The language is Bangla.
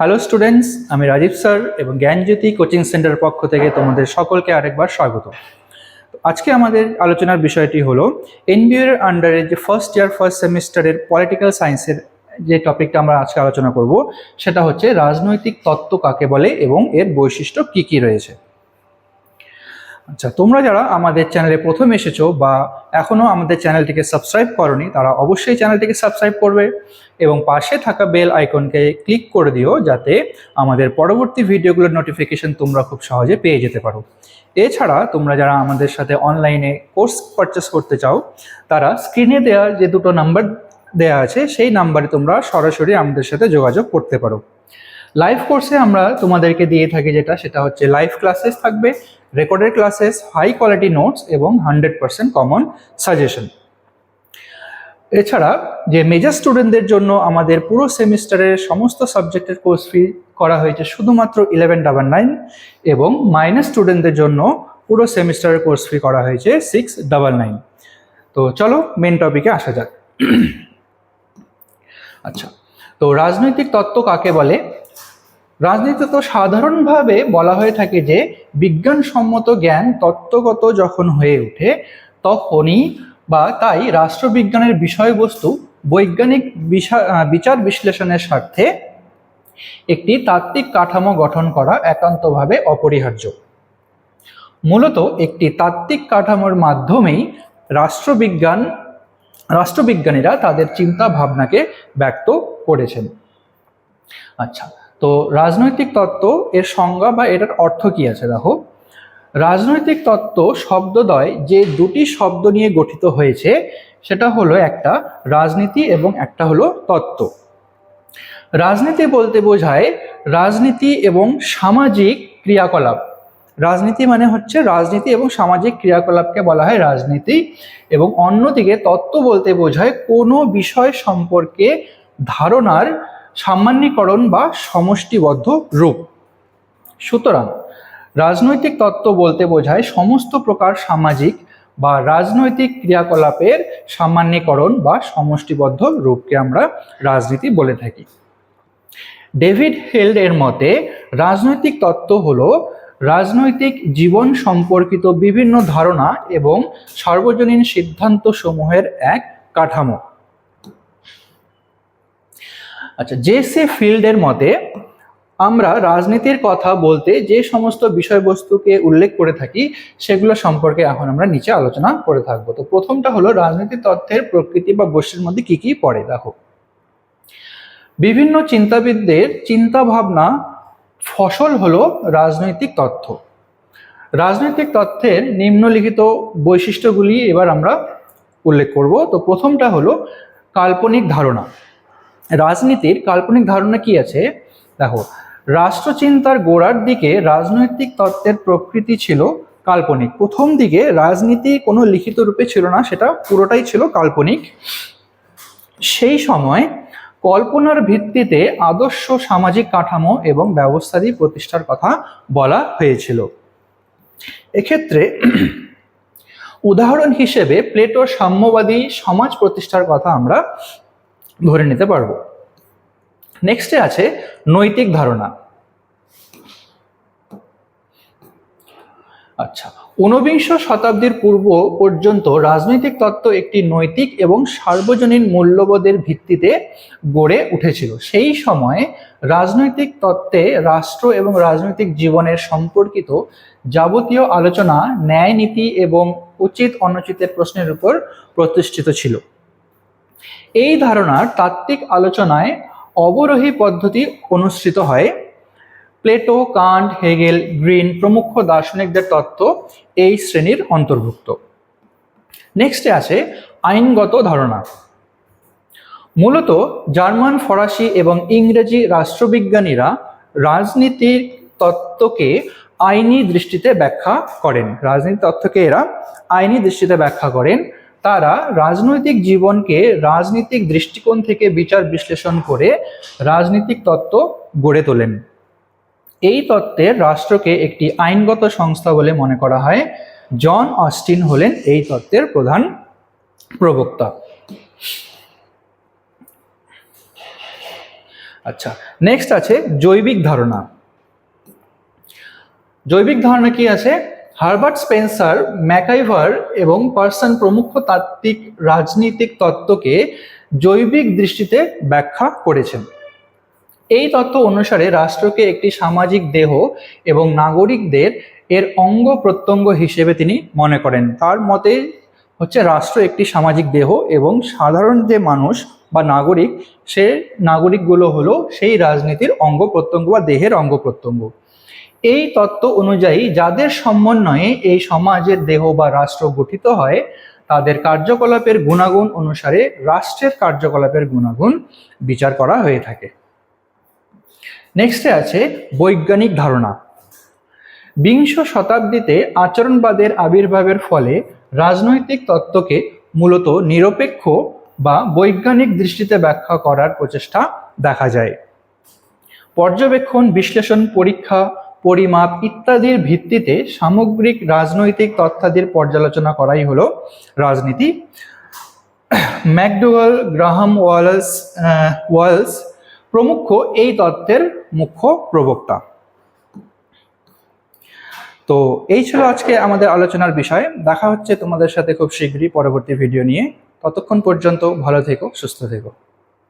হ্যালো স্টুডেন্টস আমি রাজীব স্যার এবং জ্ঞানজ্যোতি কোচিং সেন্টারের পক্ষ থেকে তোমাদের সকলকে আরেকবার স্বাগত। আজকে আমাদের আলোচনার বিষয়টি হলো এনবিএর এর আন্ডারে যে ফার্স্ট ইয়ার ফার্স্ট সেমিস্টারের পলিটিক্যাল সায়েন্সের যে টপিকটা আমরা আজকে আলোচনা করব, সেটা হচ্ছে রাজনৈতিক তত্ত্ব কাকে বলে এবং এর বৈশিষ্ট্য কি কি রয়েছে। আচ্ছা তোমরা যারা আমাদের চ্যানেলে প্রথম এসেছ বা এখনও আমাদের চ্যানেলটিকে সাবস্ক্রাইব করনি, তারা অবশ্যই চ্যানেলটিকে সাবস্ক্রাইব করবে এবং পাশে থাকা বেল আইকনকে ক্লিক করে দিও যাতে আমাদের পরবর্তী ভিডিওগুলোর নোটিফিকেশন তোমরা খুব সহজে পেয়ে যেতে পারো। এছাড়া তোমরা যারা আমাদের সাথে অনলাইনে কোর্স পারচেস করতে চাও, তারা স্ক্রিনে দেওয়া যে দুটো নাম্বার দেওয়া আছে, সেই নাম্বারে তোমরা সরাসরি আমাদের সাথে যোগাযোগ করতে পারো। লাইভ কোর্সে আমরা তোমাদেরকে দিয়ে থাকি যেটা, সেটা হচ্ছে লাইভ ক্লাসেস থাকবে recorded classes high quality notes এবং হান্ড্রেড পার্সেন্ট কমন সাজেশন এছাড়া যে মেজর স্টুডেন্টদের জন্য আমাদের পুরো সেমিস্টারের সমস্ত সাবজেক্টের কোর্স ফি করা হয়েছে শুধুমাত্র ইলেভেন ডাবল নাইন এবং মাইনাস স্টুডেন্টদের জন্য পুরো সেমিস্টারের কোর্স ফি করা হয়েছে সিক্স ডাবল নাইন তো চলো মেন টপিকে আসা যাক। আচ্ছা তো রাজনৈতিক তত্ত্ব কাকে বলে? রাজনীতি তো সাধারণভাবে বলা হয়ে থাকে যে বিজ্ঞানসম্মত জ্ঞান তত্ত্বগত যখন হয়ে ওঠে, তখনই বা তাই রাষ্ট্রবিজ্ঞানের বিষয়বস্তু বৈজ্ঞানিক বিচার বিশ্লেষণের স্বার্থে একটি তাত্ত্বিক কাঠামো গঠন করা একান্তভাবে অপরিহার্য। মূলত একটি তাত্ত্বিক কাঠামোর মাধ্যমেই রাষ্ট্রবিজ্ঞান, রাষ্ট্রবিজ্ঞানীরা তাদের চিন্তা ভাবনাকে ব্যক্ত করেছেন। আচ্ছা তো রাজনৈতিক তত্ত্ব, এর সংজ্ঞা বা এটার অর্থ কি আছে দেখো রাজনৈতিক তত্ত্ব শব্দদ্বয় যে দুটি শব্দ নিয়ে গঠিত হয়েছে, সেটা হলো একটা রাজনীতি এবং একটা হলো তত্ত্ব। রাজনীতি বলতে বোঝায় রাজনীতি এবং সামাজিক ক্রিয়াকলাপ। রাজনীতি মানে হচ্ছে রাজনীতি এবং সামাজিক ক্রিয়াকলাপকে বলা হয় রাজনীতি এবং অন্যদিকে তত্ত্ব বলতে বোঝায় কোনো বিষয় সম্পর্কে ধারণার সামান্যীকরণ বা সমষ্টিবদ্ধ রূপ। সুতরাং, রাজনৈতিক তত্ত্ব বলতে বোঝায় সমস্ত প্রকার সামাজিক বা রাজনৈতিক ক্রিয়াকলাপের সামান্যীকরণ বা সমষ্টিবদ্ধ রূপকে আমরা রাজনীতি বলে থাকি। ডেভিড হেল্ড এর মতে, রাজনৈতিক তত্ত্ব হলো রাজনৈতিক জীবন সম্পর্কিত বিভিন্ন ধারণা এবং সার্বজনীন সিদ্ধান্ত সমূহের এক কাঠামো। আচ্ছা জে সি ফিল্ডের মতে আমরা রাজনীতির কথা বলতে যে সমস্ত বিষয়বস্তুকে উল্লেখ করে থাকি, সেগুলো সম্পর্কে এখন আমরা নিচে আলোচনা করে থাকব। তো প্রথমটা হলো রাজনীতির তথ্যের প্রকৃতি বা গোষ্ঠীর মধ্যে কি কি পড়ে, দেখো। বিভিন্ন চিন্তাবিদদের চিন্তা ভাবনা ফসল হলো রাজনৈতিক তথ্য। রাজনৈতিক তথ্যের নিম্নলিখিত বৈশিষ্ট্যগুলি এবার আমরা উল্লেখ করব। তো প্রথমটা হলো কাল্পনিক ধারণা। রাজনীতির কাল্পনিক ধারণা কি আছে? দেখো, রাষ্ট্রচিন্তার গোড়ার দিকে রাজনৈতিক তত্ত্বের প্রকৃতি ছিল কাল্পনিক। প্রথম দিকে রাজনীতি কোনো লিখিত রূপে ছিল না, সেটা পুরোটাই ছিল কাল্পনিক। সেই সময় কল্পনার ভিত্তিতে আদর্শ সামাজিক কাঠামো এবং ব্যবস্থাদি প্রতিষ্ঠার কথা বলা হয়েছিল। এক্ষেত্রে উদাহরণ হিসেবে প্লেটোর সাম্যবাদী সমাজ প্রতিষ্ঠার কথা আমরা ধরে নিতে পারব। নেক্সটে আছে নৈতিক ধারণা। আচ্ছা ঊনবিংশ শতাব্দীর পূর্ব পর্যন্ত রাজনৈতিক তত্ত্ব একটি নৈতিক এবং সার্বজনীন মূল্যবোধের ভিত্তিতে গড়ে উঠেছিল। সেই সময়ে রাজনৈতিক তত্ত্বে রাষ্ট্র এবং রাজনৈতিক জীবনের সম্পর্কিত যাবতীয় আলোচনা, ন্যায় নীতি এবং উচিত অনুচিতের প্রশ্নের উপর প্রতিষ্ঠিত ছিল। এই ধারণার তাত্ত্বিক আলোচনায় অবরোহী পদ্ধতি অনুসৃত হয়। প্লেটো, কান্ট, হেগেল, গ্রিন প্রমুখ দার্শনিকদের তত্ত্ব এই শ্রেণির অন্তর্ভুক্ত। নেক্সটে আছে আইনগত ধারণা। মূলত জার্মান, ফরাসি এবং ইংরেজি রাষ্ট্রবিজ্ঞানীরা রাজনীতির তত্ত্বকে আইনি দৃষ্টিতে ব্যাখ্যা করেন। রাজনীতি তত্ত্বকে এরা আইনি দৃষ্টিতে ব্যাখ্যা করেন। তারা রাজনৈতিক জীবনকে রাজনৈতিক দৃষ্টিকোণ থেকে বিচার বিশ্লেষণ করে রাজনৈতিক তত্ত্ব গড়ে তোলেন। এই তত্ত্বের রাষ্ট্রকে একটি আইনগত সংস্থা বলে মনে করা হয়। জন অস্টিন হলেন এই তত্ত্বের প্রধান প্রবক্তা। আচ্ছা নেক্সট আছে জৈবিক ধারণা। জৈবিক ধারণা কি আছে? হারবার্ট স্পেন্সার, ম্যাকাইভার এবং পার্সন প্রমুখ তাত্ত্বিক রাজনৈতিক তত্ত্বকে জৈবিক দৃষ্টিতে ব্যাখ্যা করেছেন। এই তত্ত্ব অনুসারে রাষ্ট্রকে একটি সামাজিক দেহ এবং নাগরিকদের এর অঙ্গ প্রত্যঙ্গ হিসেবে তিনি মনে করেন। তার মতে হচ্ছে রাষ্ট্র একটি সামাজিক দেহ এবং সাধারণ যে মানুষ বা নাগরিক, সে নাগরিকগুলো হলো সেই রাজনীতির অঙ্গ প্রত্যঙ্গ বা দেহের অঙ্গ প্রত্যঙ্গ। এই তত্ত্ব অনুযায়ী যাদের সমন্বয়ে এই সমাজের দেহ বা রাষ্ট্র গঠিত হয়, তাদের কার্যকলাপের গুণাগুণ অনুসারে রাষ্ট্রের কার্যকলাপের গুণাগুণ বিচার করা হয়ে থাকে। নেক্সটে আছে বৈজ্ঞানিক ধারণা। বিংশ শতাব্দীতে আচরণবাদের আবির্ভাবের ফলে রাজনৈতিক তত্ত্বকে মূলত নিরপেক্ষ বা বৈজ্ঞানিক দৃষ্টিতে ব্যাখ্যা করার প্রচেষ্টা দেখা যায়। পর্যবেক্ষণ, বিশ্লেষণ, পরীক্ষা পরিমাপ ইত্যাদির ভিত্তিতে সামগ্রিক রাজনৈতিক তথ্যাদির পর্যালোচনা করাই হলো রাজনীতি। ম্যাকডোয়াল গ্রাহাম ওয়ালস ওয়ালস প্রমুখ এই তত্ত্বের মুখ্য প্রবক্তা। তো এই ছিল আজকে আমাদের আলোচনার বিষয়। দেখা হচ্ছে তোমাদের সাথে খুব শীঘ্রই পরবর্তী ভিডিও নিয়ে। ততক্ষণ পর্যন্ত ভালো থেকো, সুস্থ থেকো।